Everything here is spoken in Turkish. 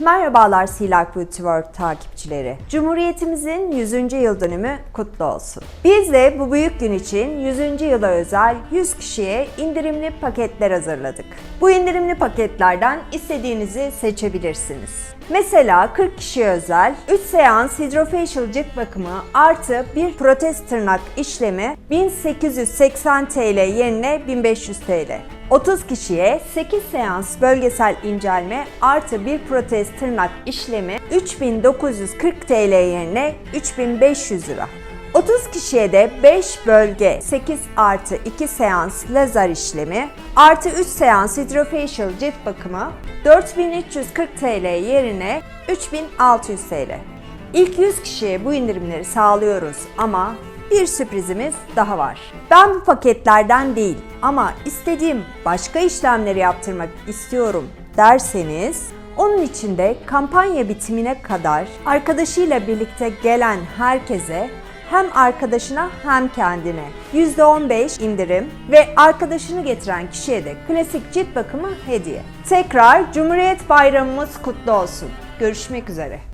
Merhabalar Silak Beauty World takipçileri. Cumhuriyetimizin 100. yıl dönümü kutlu olsun. Biz de bu büyük gün için 100. yıla özel 100 kişiye indirimli paketler hazırladık. Bu indirimli paketlerden istediğinizi seçebilirsiniz. Mesela 40 kişiye özel 3 seans hidrofacial cilt bakımı artı bir protez tırnak işlemi 1880 TL yerine 1500 TL. 30 kişiye 8 seans bölgesel incelme artı bir protez tırnak işlemi 3940 TL yerine 3500 lira. 30 kişiye de 5 bölge 8 artı 2 seans lazer işlemi artı 3 seans hidrofacial cilt bakımı 4340 TL yerine 3600 TL. İlk 100 kişiye bu indirimleri sağlıyoruz ama bir sürprizimiz daha var. Ben bu paketlerden değil ama istediğim başka işlemleri yaptırmak istiyorum derseniz onun için de kampanya bitimine kadar arkadaşıyla birlikte gelen herkese hem arkadaşına hem kendine %15 indirim ve arkadaşını getiren kişiye de klasik cilt bakımı hediye. Tekrar Cumhuriyet Bayramımız kutlu olsun. Görüşmek üzere.